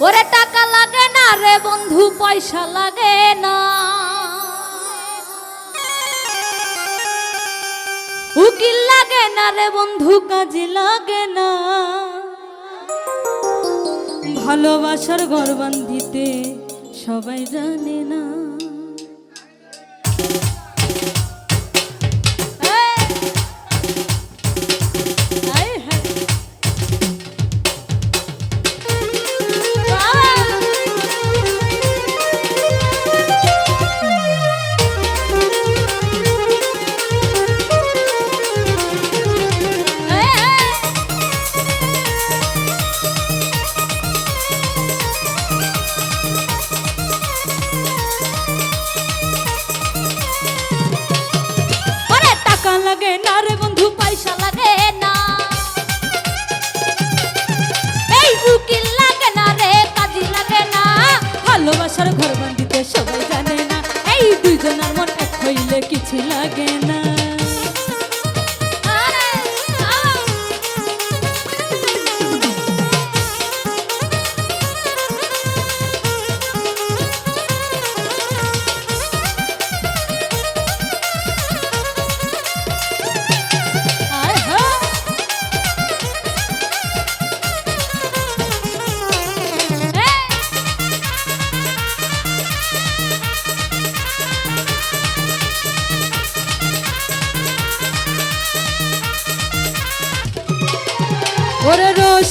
ওরে টাকা লাগে না রে বন্ধু, পয়সা লাগে না। উকিল লাগে না রে বন্ধু, কাজে লাগে না। ভালোবাসার গর্বান দিতে সবাই জানে না।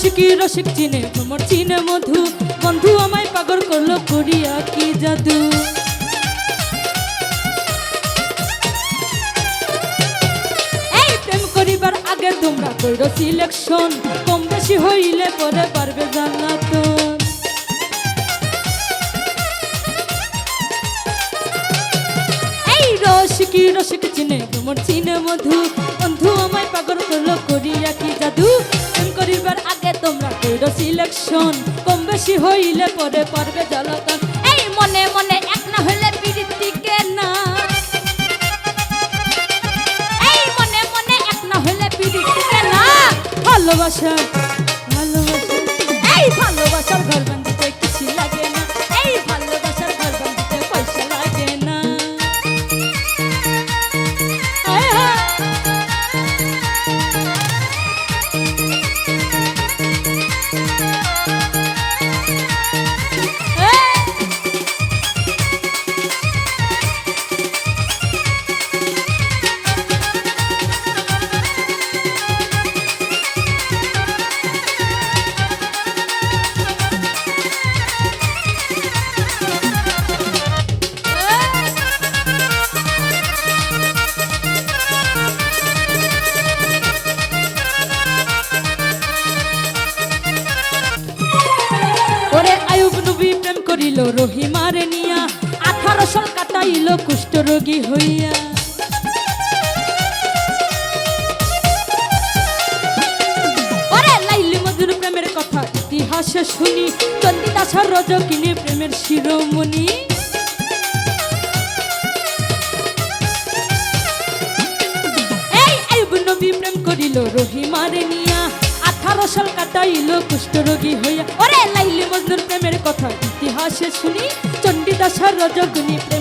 রসিকি, রসিক চিনে, তোমার চিনে মধু। বন্ধু আমায় পাগল করল, করিয়া কি জাদু? করিবার আগে তোমরা কইরো সিলেকশন কম বেশি হইলে পরে পারবে জান্নাতুন এই রসিকি, রসিক চিনে, তোমার চিনে মধু। বন্ধু আমায় পাগল করল কইরো সিলেকশন কম বেশি হইলে পরে পারবে জ্বালাতন এই মনে মনে এক না হইলে পিড়িতিকে না? এই মনে মনে এক না হইলে পিড়িতিকে না? ভালোবাসা প্রেম করিল রহিমারে নিয়া, আঠারো সাল কাটাইল কুষ্ঠ রোগী হইয়া। ইতিহাসে শুনি চন্দিদাসর রজকিনী প্রেমের শিরোমণি। নবী প্রেম করিল নিয়া, আঠারো সাল কাটাইল কুষ্ঠরোগী হইয়া। ওরে লাইলি মজনুর প্রেমের কথা শুনি চণ্ডীদাসার রজগুনি প্রেমের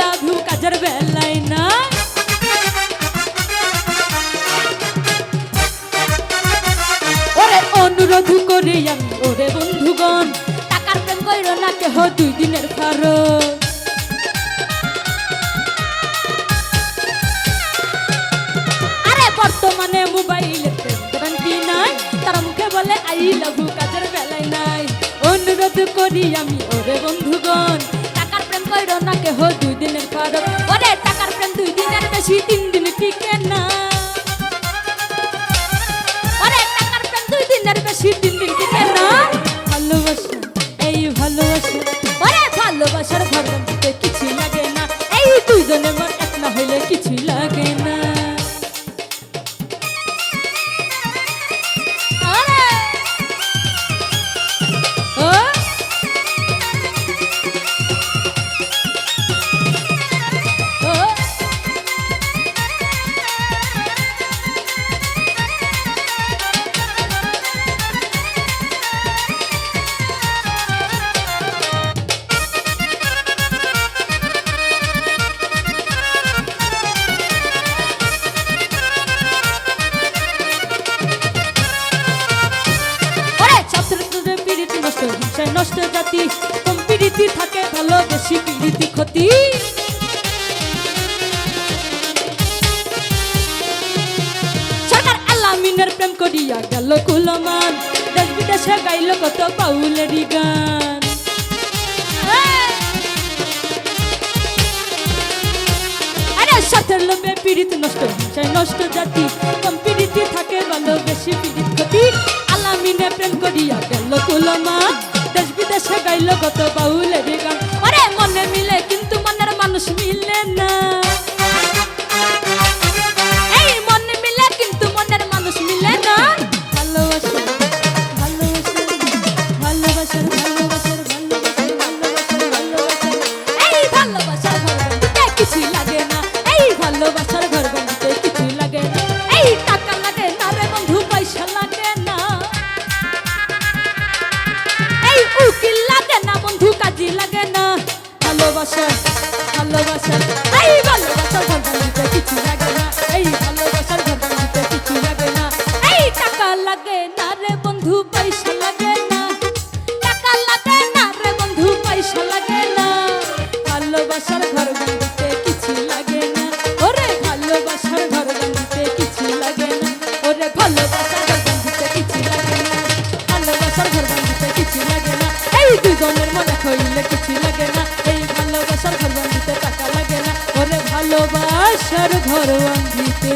লাভ ইউ অনুরোধ করে আমি, ওরে বন্ধুগণ, টাকার প্রেম কইর না কেহ, দুই দিনের খরচ। আরে বর্তমানে মোবাইলে প্রেম নাই তার মুখে বলে আই লাভ কাজের বেলায় নাই। অনুরোধ করি আমি দিনের নষ্ট জাতি। কম পিড়িতি থাকে ভালো, বেশি পিড়িতি ক্ষতি। আলামিনের প্রেম করিয়া গেল কুলমান। দেশ বিদেশে গাইল কত গান। সাথের লোভে পীড়িত নষ্ট, হিংসায় নষ্ট জাতি। কম পীড়িতি থাকে ভালো, বেশি পীড়িত ক্ষতি। আলামিনে প্রেম করিয়া গেল কুলমা দেশ গাইল কত বাউলের গান। আরে মনে মিলে ভালোবাসা, এই ভালোবাসার ঘর বন্ধুতে কিছু লাগে না, এই ভালোবাসার বন্ধুতে কিছু লাগে না। এই টাকা বন্ধু ভালোবাসার ধরোয়া দিতে